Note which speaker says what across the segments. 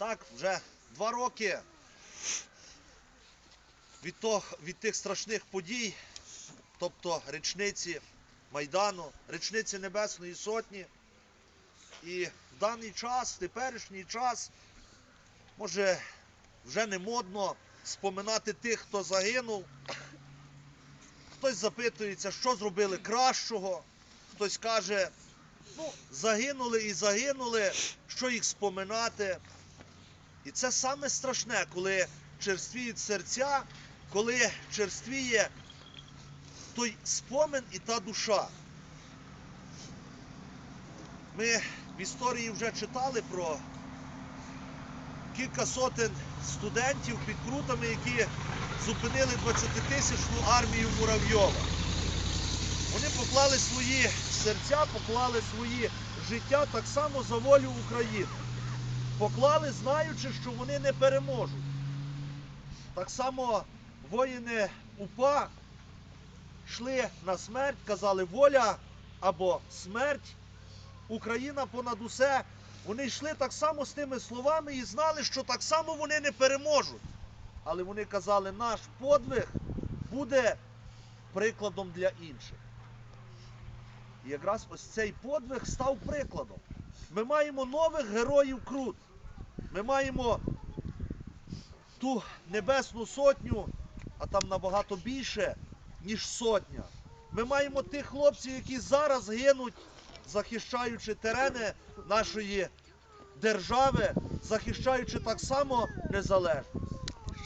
Speaker 1: Так, вже два роки від, того, від тих страшних подій, тобто річниці Майдану, річниці Небесної Сотні. І в даний час, теперішній час, може, вже не модно споминати тих, хто загинув. Хтось запитується, що зробили кращого, хтось каже, ну, загинули і загинули, що їх споминати. І це саме страшне, коли черствіють серця, коли черствіє той спомин і та душа. Ми в історії вже читали про кілька сотень студентів під крутами, які зупинили 20-тисячну армію Муравйова. Вони поклали свої серця, поклали свої життя так само за волю України. Поклали, знаючи, що вони не переможуть. Так само воїни УПА йшли на смерть, казали воля або смерть, Україна понад усе. Вони йшли так само з тими словами і знали, що так само вони не переможуть. Але вони казали, наш подвиг буде прикладом для інших. І якраз ось цей подвиг став прикладом. Ми маємо нових героїв Крут. Ми маємо ту небесну сотню, а там набагато більше, ніж сотня. Ми маємо тих хлопців, які зараз гинуть, захищаючи терени нашої держави, захищаючи так само незалежність.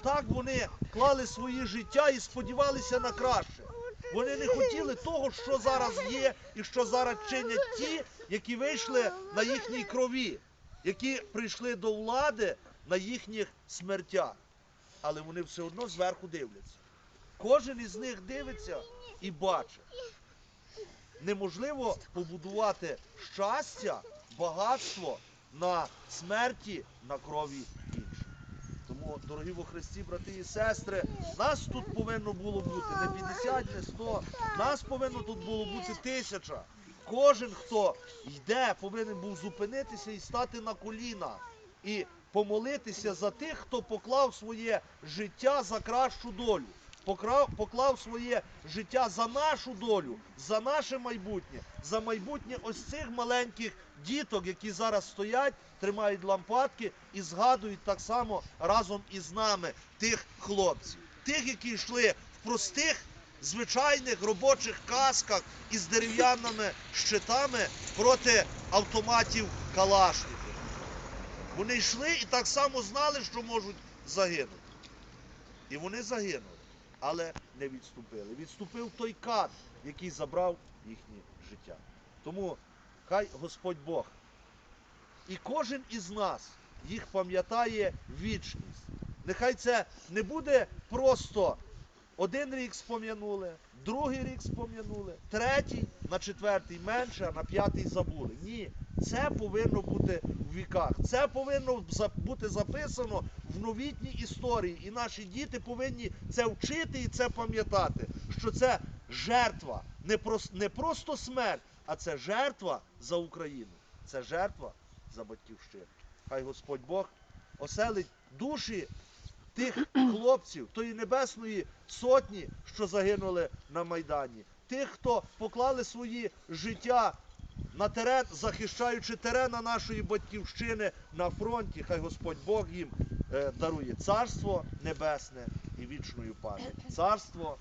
Speaker 1: Так вони клали свої життя і сподівалися на краще. Вони не хотіли того, що зараз є, і що зараз чинять ті, які вийшли на їхній крові, які прийшли до влади на їхніх смертях. Але вони все одно зверху дивляться. Кожен із них дивиться і бачить. Неможливо побудувати щастя, багатство на смерті, на крові інших. Тому, дорогі во Христі, брати і сестри, нас тут повинно було бути не 50, не 100, нас повинно тут було бути тисяча. Кожен, хто йде, повинен був зупинитися і стати на коліна. І помолитися за тих, хто поклав своє життя за кращу долю, поклав, своє життя за нашу долю, за наше майбутнє, за майбутнє ось цих маленьких діток, які зараз стоять, тримають лампадки і згадують так само разом із нами тих хлопців, тих, які йшли в простих. Звичайних робочих касках із дерев'яними щитами проти автоматів Калашникова. Вони йшли і так само знали, що можуть загинути. І вони загинули, але не відступили. Відступив той кат, який забрав їхнє життя. Тому хай Господь Бог і кожен із нас їх пам'ятає вічність. Нехай це не буде просто один рік спом'янули, другий рік спом'янули, третій, на четвертий менше, а на п'ятий забули. Ні, це повинно бути в віках. Це повинно бути записано в новітній історії. І наші діти повинні це вчити і це пам'ятати, що це жертва, не, прос- не просто смерть, а це жертва за Україну. Це жертва за батьківщину. Хай Господь Бог оселить душі тих хлопців, тої небесної сотні, що загинули на Майдані, тих, хто поклали свої життя на терен, захищаючи терена нашої батьківщини на фронті, хай Господь Бог їм е, дарує царство небесне і вічною пам'ять. Царство